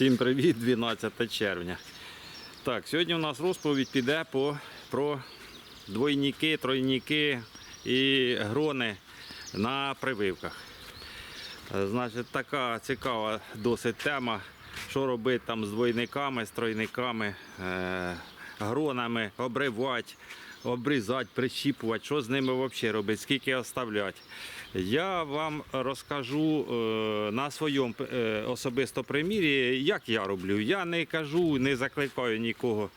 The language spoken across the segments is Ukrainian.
Всім привіт, 12 червня. Так, сьогодні у нас розповідь піде по, про двойники, тройники і грони на прививках. Значить, така цікава досить тема, що робити там з двойниками, з тройниками, е, гронами, обривати, обрізати, прищіпувати, що з ними взагалі робити, скільки оставляти. Я вам розкажу е, на своєму е, особисто примірі, як я роблю. Я не кажу, не закликаю нікого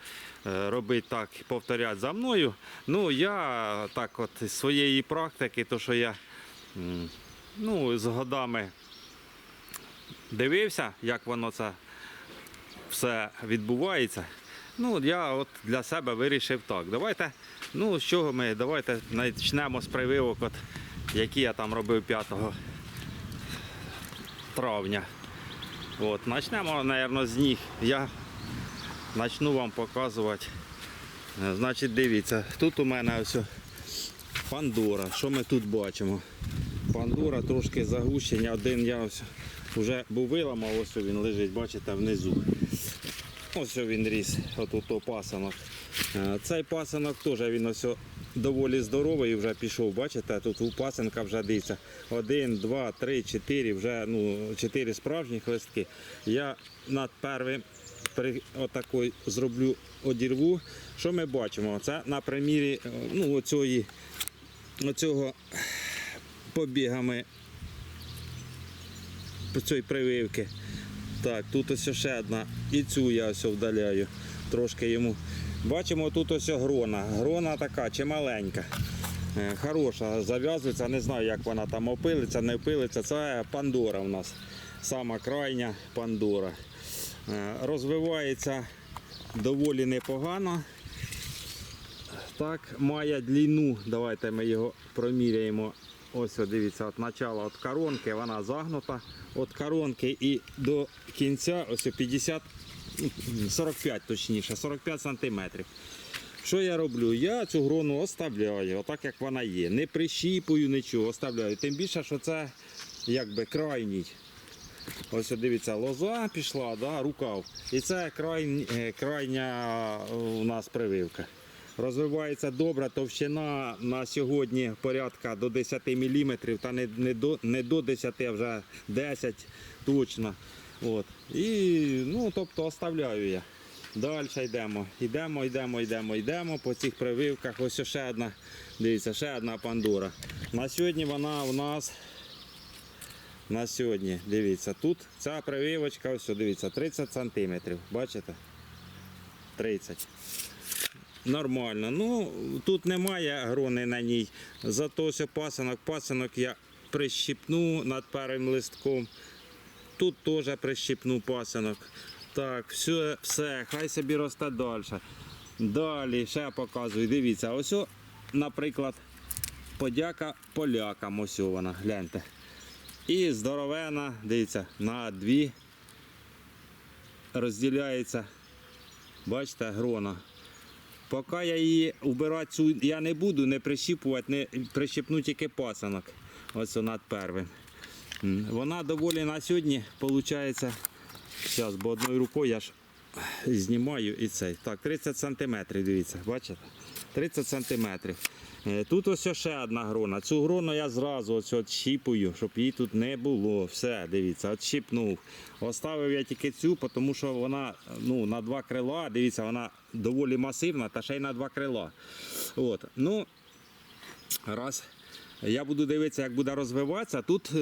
е, робити так, повторяти за мною. Ну, я так от з своєї практики, то що я ну, з годами дивився, як воно це все відбувається. Ну, я от для себе вирішив так. Давайте, ну, з чого ми? Давайте почнемо з прививок, от, які я там робив 5 травня. От, почнемо, мабуть, з них. Я почну вам показувати. Значить, дивіться, тут у мене ось Пандора. Що ми тут бачимо? Пандора трошки загущення. Один я ось вже був виламав, ось він лежить, бачите, внизу. Ось він ріс, отут пасанок. Е, Цей пасанок теж він ось доволі здоровий, вже пішов, бачите, тут у пасенка вже дивіться. Один, два, три, чотири, вже ну, чотири справжніх листки. Я над первим при отакой зроблю одірву. Що ми бачимо? Це на примірі е, ну, оцього, оцього побігами цієї прививки. Так, тут ось ще одна. І цю я ось вдаляю. Трошки йому. Бачимо, тут ось грона. Грона така чималенька. Е, Хороша, зав'язується, не знаю, як вона там опилиться, не опилиться. Це Пандора у нас. Сама крайня Пандора. Е, Розвивається доволі непогано. Так, має длину. Давайте ми його проміряємо. Ось дивіться, от начало від коронки, вона загнута. Від коронки і до кінця ось 50, ну, 45 точніше, 45 сантиметрів. Що я роблю? Я цю грону оставляю, отак як вона є. Не прищіпую нічого, оставляю. Тим більше, що це якби крайній. Ось дивіться, лоза пішла, да, рукав. І це край, е, крайня е, у нас прививка. Розвивається добре, товщина на сьогодні порядка до 10 мм, та не, не, до, не до 10, а вже 10 точно. От. І, ну, тобто оставляю я. Далі йдемо. Йдемо, йдемо, йдемо, йдемо по цих прививках. Ось ще одна, дивіться, ще одна пандора. На сьогодні вона у нас на сьогодні. Дивіться, тут ця прививочка, ось дивіться, 30 см. Бачите? 30. Нормально. Ну, тут немає грони на ній. Зато ось пасанок. Пасанок я прищіпну над першим листком. Тут теж прищіпну пасанок. Так, все, все, хай собі росте далі. Далі ще показую. Дивіться, ось, наприклад, подяка полякам. Ось вона, гляньте. І здоровена, дивіться, на дві розділяється. Бачите, грона. Поки я її вбирати цю я не буду, не прищіпувати, не прищіпну тільки пасанок. Ось над первим. Вона доволі на сьогодні виходить. Зараз, бо одною рукою я ж знімаю і цей. Так, 30 см, дивіться, бачите? 30 сантиметрів. Е, Тут ось ще одна грона. Цю грону я зразу ось щоб її тут не було. Все, дивіться, відщіпнув. Оставив я тільки цю, тому що вона ну, на два крила, дивіться, вона доволі масивна та ще й на два крила. От. Ну, раз. Я буду дивитися, як буде розвиватися. Тут е,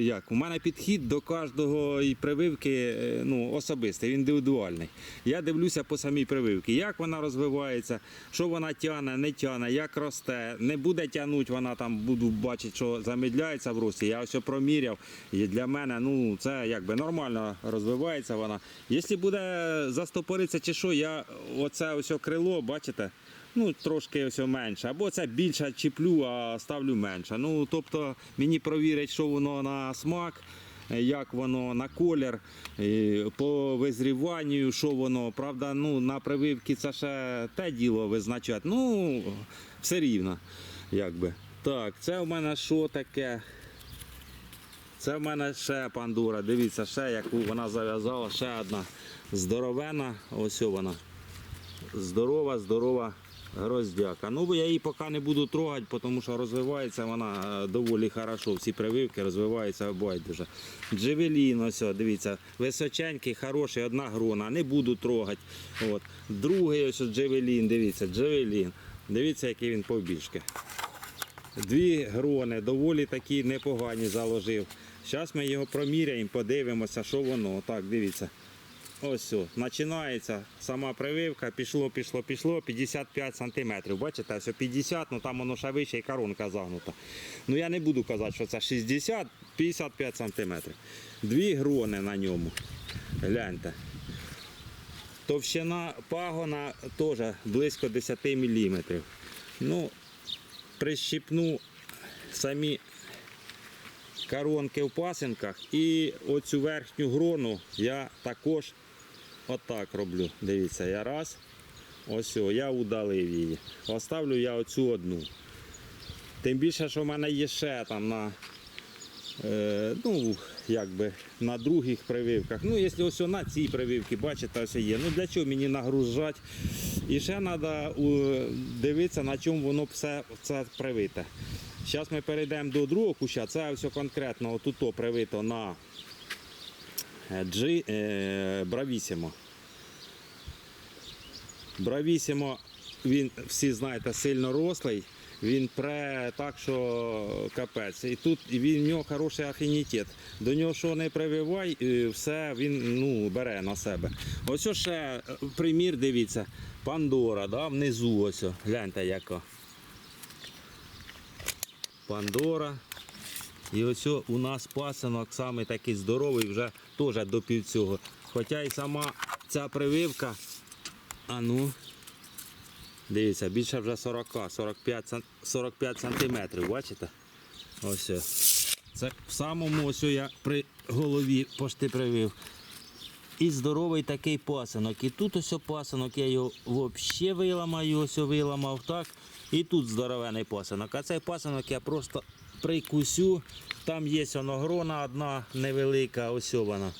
як, у мене підхід до кожного прививки е, ну, особистий, індивідуальний. Я дивлюся по самій прививці, як вона розвивається, що вона тягне, не тягне, як росте. Не буде тягнути, вона там буду бачити, що замедляється в рості. Я ось проміряв. І для мене ну, це якби нормально розвивається вона. Якщо буде застопоритися чи що, я оце ось крило, бачите? Ну, трошки ось менше. Або це більше чіплю, а ставлю менше. Ну, тобто мені провірять, що воно на смак, е, як воно на колір, по визріванню, що воно. Правда, ну, на прививці це ще те діло визначати. Ну, все рівно. Якби. Так, це у мене що таке? Це в мене ще пандура. Дивіться, ще яку вона зав'язала, ще одна здоровена. Ось вона. Здорова, здорова гроздяка. Ну, я її поки не буду трогати, тому що розвивається вона е, доволі хорошо. Всі прививки розвиваються байдуже. Джевелін, ось, дивіться, височенький, хороший, одна грона. Не буду трогати. От. Другий ось джевелін, дивіться, джевелін. Дивіться, який він побільшки. Дві грони, доволі такі непогані заложив. Зараз ми його проміряємо, подивимося, що воно. Так, дивіться. Ось все. Починається сама прививка, пішло, пішло, пішло, 55 сантиметрів. Бачите, ось 50, ну там воно ще вище і коронка загнута. Ну я не буду казати, що це 60, 55 сантиметрів. Дві грони на ньому. Гляньте. Товщина пагона теж близько 10 мм. Ну, прищіпну самі коронки в пасинках і оцю верхню грону я також отак роблю. Дивіться, я раз, ось я удалив її. Оставлю я оцю одну. Тим більше, що в мене є ще там на, е, ну, якби, на других прививках. Ну, якщо ось на цій прививці, бачите, ось є. Ну для чого мені нагружати? І ще треба дивитися, на чому воно все це привите. Зараз ми перейдемо до другого куща. Це все конкретно отут привито на G, е, Бравісімо. Бравісімо, він, всі знаєте, сильно рослий. Він пре так, що капець. І тут він в нього хороший афінітет. До нього що не прививай, е, все він ну, бере на себе. Ось ще е, примір, дивіться, Пандора, да, внизу ось. Гляньте яка. Пандора. І ось у нас пасинок саме такий здоровий, вже теж до пів цього. Хоча і сама ця прививка, а ну, дивіться, більше вже 40, 45, сан- 45 сантиметрів, бачите? Ось. Це в самому ось я при голові пошти привив. І здоровий такий пасинок. І тут ось пасинок, я його взагалі виламаю, ось виламав так. І тут здоровений пасинок. А цей пасинок я просто прикусю. Там є воно грона одна невелика, ось вона,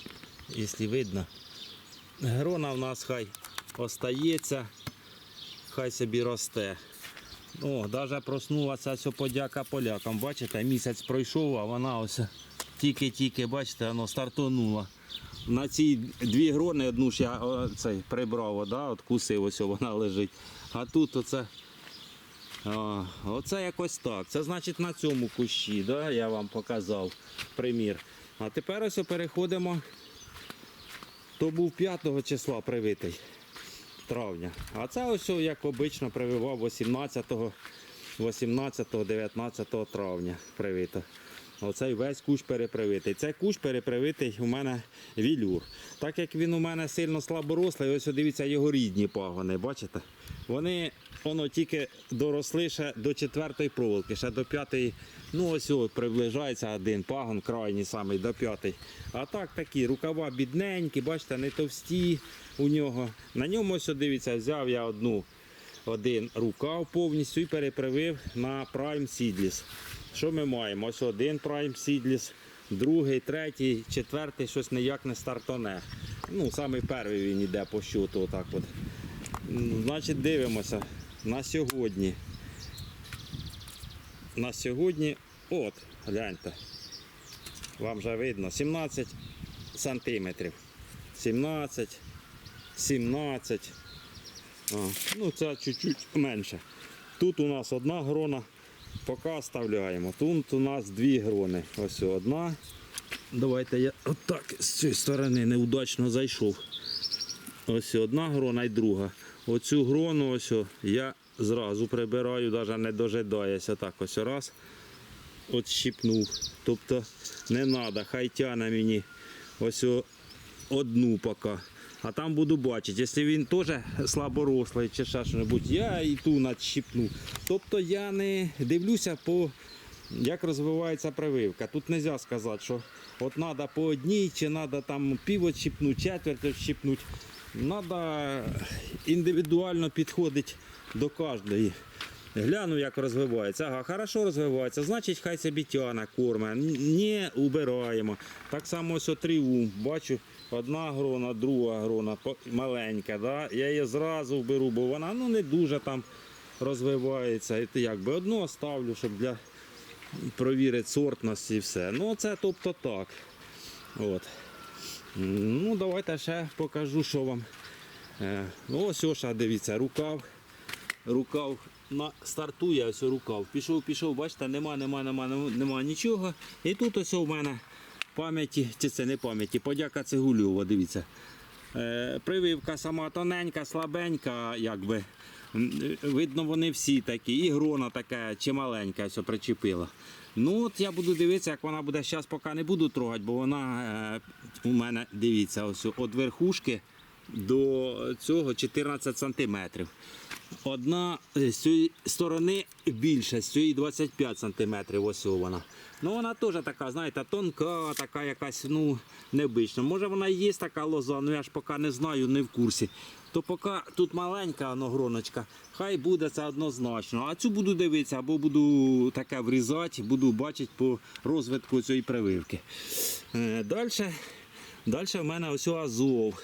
якщо видно. Грона в нас хай остається, хай собі росте. О, навіть проснулася ось подяка полякам. Бачите, місяць пройшов, а вона ось тільки-тільки, бачите, воно стартонула. На ці дві грони одну ж я цей, прибрав, да, от кусив, ось вона лежить. А тут оце, оце якось так. Це значить на цьому кущі, да, я вам показав примір. А тепер ось переходимо. То був 5 числа привитий травня. А це ось, як обично, прививав 18, 18 19 травня привито. Оцей весь кущ перепривитий. Цей кущ перепривитий у мене вілюр. Так як він у мене сильно слаборослий, ось дивіться його рідні пагони, бачите? Вони воно тільки доросли ще до четвертої проволоки, ще до п'ятої. Ну ось от приближається один пагон, крайній самий до п'ятої. А так такі рукава бідненькі, бачите, не товсті у нього. На ньому ось дивіться, взяв я одну один рукав повністю і перепривив на Prime Seedless. Що ми маємо? Ось один Prime Seedless, другий, третій, четвертий, щось ніяк не стартоне. Ну, самий перший він йде по щоту. Отак от. Значить, дивимося на сьогодні. На сьогодні, от, гляньте, вам вже видно, 17 сантиметрів. 17, 17. А, ну це чуть-чуть менше. Тут у нас одна грона, поки оставляємо. Тут у нас дві грони. Ось одна. Давайте я отак з цієї сторони неудачно зайшов. Ось одна грона і друга. Оцю грону ось я зразу прибираю, навіть не дожидаюся. Так ось раз. От щіпнув. Тобто не треба, хай тяне мені ось одну поки. А там буду бачити, якщо він теж слаборослий чи ще щось, я і ту надщипну. Тобто я не дивлюся по як розвивається прививка. Тут не можна сказати, що от треба по одній, чи треба там пів відщипнути, четверть відщипнути. Треба індивідуально підходити до кожної. Гляну, як розвивається. Ага, хорошо розвивається, значить хай собі тяне, корме. Не убираємо. Так само ось отріву. Бачу, одна грона, друга грона, маленька. Да? Я її зразу вберу, бо вона ну, не дуже там розвивається. І якби одну ставлю, щоб для провірити сортність і все. Ну, це тобто так. От. Ну, давайте ще покажу, що вам. Е, ось ось, дивіться, рукав. Рукав на стартує, ось рукав. Пішов, пішов, бачите, нема, нема, нема, нема, нічого. І тут ось у мене пам'яті, чи це не пам'яті, подяка Цигульова, дивіться. Е, прививка сама тоненька, слабенька, якби. Видно, вони всі такі. І грона така чималенька, причепила. Ну от я буду дивитися, як вона буде зараз, поки не буду трогати, бо вона е, у мене, дивіться, ось від верхушки до цього 14 сантиметрів. Одна з цієї сторони більша, з цієї 25 сантиметрів, ось вона. Ну вона теж така, знаєте, тонка, така якась, ну, необична. Може вона і є така лоза, ну я ж поки не знаю, не в курсі. То поки тут маленька гроночка, хай буде це однозначно. А цю буду дивитися, або буду таке врізати, буду бачити по розвитку цієї прививки. Далі, далі в мене ось азов.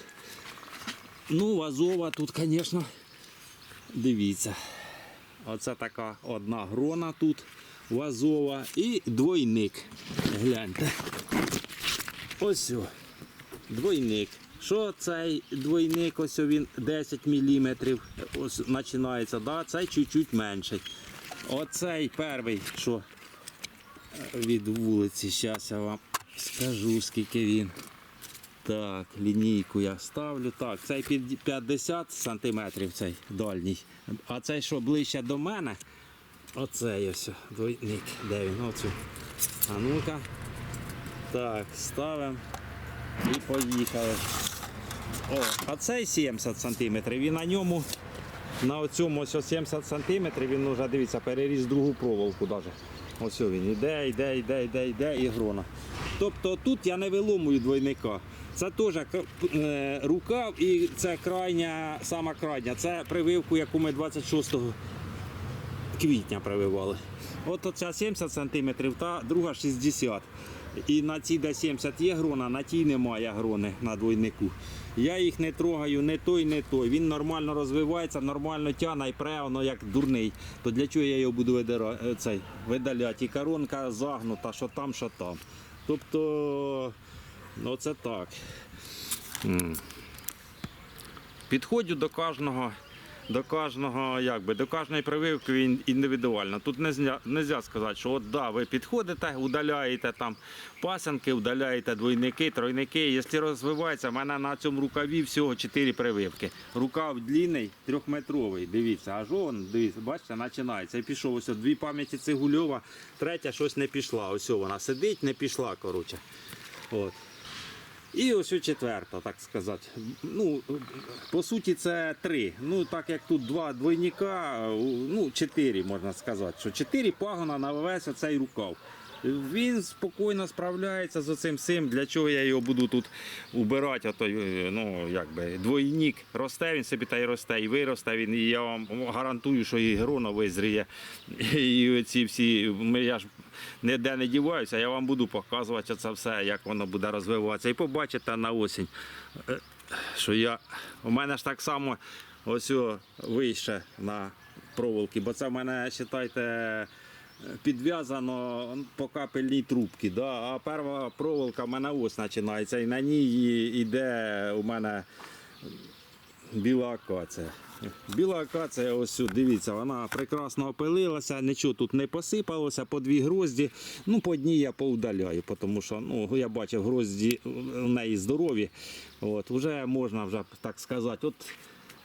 Ну, Азова тут, звісно, дивіться. Оце така одна грона тут у Азова і двойник. Гляньте. Ось двойник. Що цей двойник, ось він 10 мм ось починається, да? цей чуть-чуть менший. Оцей перший, що від вулиці, зараз я вам скажу, скільки він. Так, лінійку я ставлю. Так, цей під 50 сантиметрів, цей дальній. А цей, що ближче до мене, оцей ось двойник. Де він? Оцю. А ну-ка. Так, ставимо і поїхали. О, а цей 70 сантиметрів. І на ньому, на цьому ось 70 сантиметрів, він вже, дивіться, переріс другу проволоку навіть. Ось він іде, йде, йде, йде, йде і грона. Тобто тут я не виломую двойника. Це теж е, рукав і це крайня, сама крайня. Це прививку, яку ми 26 квітня прививали. От оця 70 см, та друга 60 І на цій де 70 є грона, на тій немає грони на двойнику. Я їх не трогаю, не той, не той. Він нормально розвивається, нормально тягне і пре, як дурний. То для чого я його буду е, видаляти? І коронка загнута, що там, що там. Тобто, ну це так. Підходжу до кожного, до кожного, якби, до кожної прививки індивідуально. Тут не можна сказати, що от да, ви підходите, удаляєте там пасенки, удаляєте двойники, тройники. Якщо розвивається, в мене на цьому рукаві всього 4 прививки. Рукав длинний, трьохметровий. Дивіться, аж он, дивіться, бачите, починається. І пішов ось дві пам'яті цигульова, третя щось не пішла. Ось вона сидить, не пішла. коротше. От. І ось четверта, так сказати. Ну, по суті, це три. Ну, так як тут два двойника, ну, чотири, можна сказати, що чотири пагона на весь оцей рукав. Він спокійно справляється з оцим всім. Для чого я його буду тут убирати? Ото, ну, якби, двойник росте, він собі та й росте, і виросте він. І я вам гарантую, що і грона визріє. І ці всі, я ж ніде не діваюся, я вам буду показувати це все, як воно буде розвиватися. І побачите на осінь, е, що я. У мене ж так само ось вище на проволоки, бо це в мене, вважайте, підв'язано по капельній трубці. Да? А перша проволока в мене ось починається. І на ній йде у мене біла акація. Біла акація, ось дивіться, вона прекрасно опилилася, нічого тут не посипалося, по дві грозді. Ну, по одній я поудаляю, тому що ну, я бачив грозді у неї здорові. От, вже можна вже так сказати. От,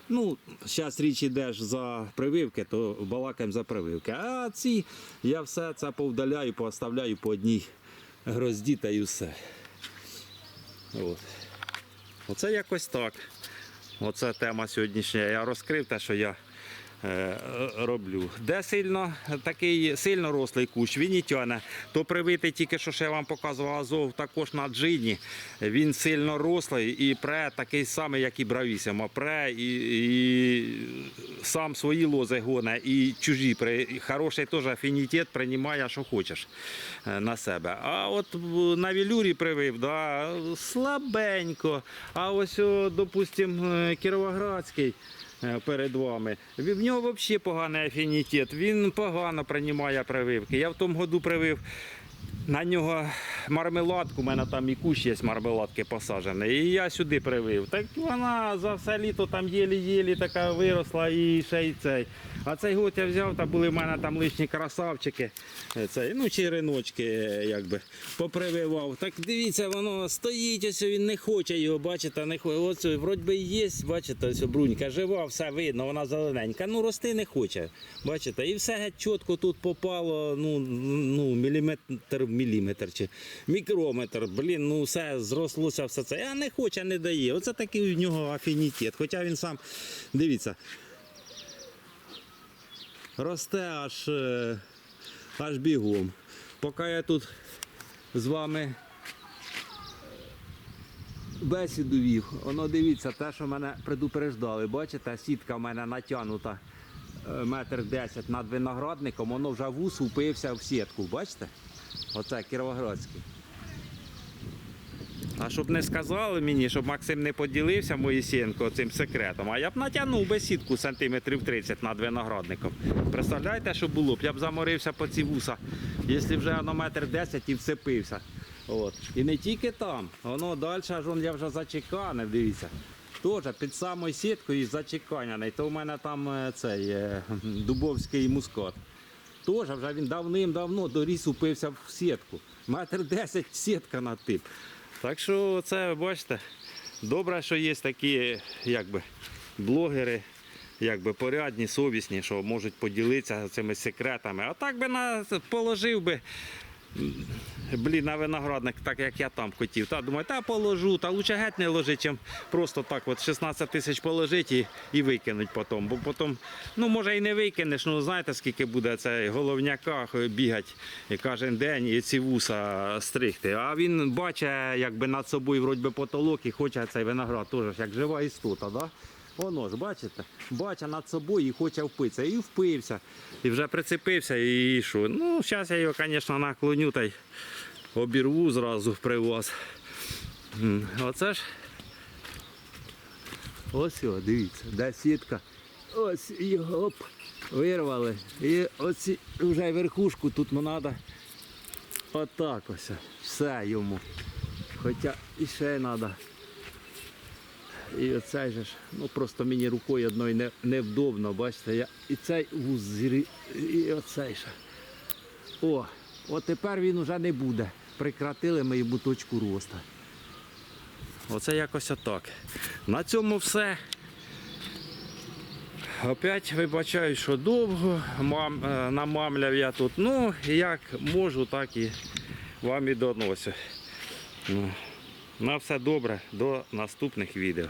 ну, зараз річ ідеш за прививки, то балакаємо за прививки. А ці я все це повдаляю, поставляю по одній грозді та й все. От. Оце якось так. Оце тема сьогоднішня. Я розкрив те, що я роблю. Де сильно такий сильно рослий кущ, він і тяне. То привитий тільки що ще я вам показував Азов, також на джині. Він сильно рослий і пре такий самий, як і бравісимо. Пре і, і сам свої лози гоне, і чужі. Хороший теж афінітет приймає, що хочеш е, на себе. А от на вілюрі привив, да, слабенько. А ось, о, допустим, е, Кіровоградський е, перед вами. В в нього взагалі поганий афінітет. Він погано приймає прививки. Я в тому году привив. На нього мармеладку, у мене там і кущ є мармеладки посаджений. І я сюди привив. Так вона за все літо там єлі-єлі така виросла і ще й цей. А цей год я взяв, та були в мене там лишні красавчики, цей, ну череночки, якби попрививав. Так дивіться, воно стоїть, ось він не хоче його, бачите, не хоче. Ось вроді би є, бачите, ось брунька жива, все видно, вона зелененька. Ну рости не хоче. Бачите, і все геть чітко тут попало, ну, ну міліметр в міліметр чи мікрометр. Блін, ну все зрослося, все це. А не хоче, не дає. Оце такий у нього афінітет. Хоча він сам, дивіться, росте аж, е, аж бігом. Поки я тут з вами бесіду вів, воно дивіться, те, що мене предупреждали, бачите, сітка в мене натягнута е, метр десять над виноградником, воно вже вус упився в сітку, бачите? Оце Кіровоградський. А щоб не сказали мені, щоб Максим не поділився Моїсенко цим секретом, а я б натягнув сітку сантиметрів 30 над виноградником. Представляєте, що було б? Я б заморився по ці вуса, якщо вже воно метр 10 і вцепився. От. І не тільки там, воно далі аж я вже зачеканив, дивіться. Теж під самою сіткою зачеканяний. То в мене там е, цей е, дубовський мускат. Теж вже він давним-давно доріс упився в сітку. Метр 10 сітка на тип. Так що це, бачите, добре, що є такі якби, блогери, якби порядні, совісні, що можуть поділитися цими секретами. А так би на, положив би. Блін, на виноградник, так як я там хотів. Та думаю, та положу, та лучше геть не ложити, чим просто так от 16 тисяч положити і, і викинуть потім. Бо потім, ну може і не викинеш, ну знаєте, скільки буде цей головняка бігати кожен день і ці вуса стригти. А він бачить якби над собою вроді потолок і хоче цей виноград теж як жива істота. Да? Воно ж, бачите, бачить над собою і хоче впитися. І впився. І вже прицепився і що. Ну, зараз я його, звісно, наклоню та й обірву зразу при вас. Оце ж. Ось о, дивіться, де сітка. Ось його оп, вирвали. І ось вже верхушку тут треба отак ось. Все йому. Хоча і ще треба. І оцей же ж, ну просто мені рукою одною не, невдобно, бачите, я і цей вуз і оцей ще. О, от тепер він уже не буде. Прикратили ми йому точку росту. Оце якось отак. На цьому все. Опять вибачаю, що довго мам, е, намамляв я тут. Ну, як можу, так і вам і доносю. Ну, На все добре, до наступних відео.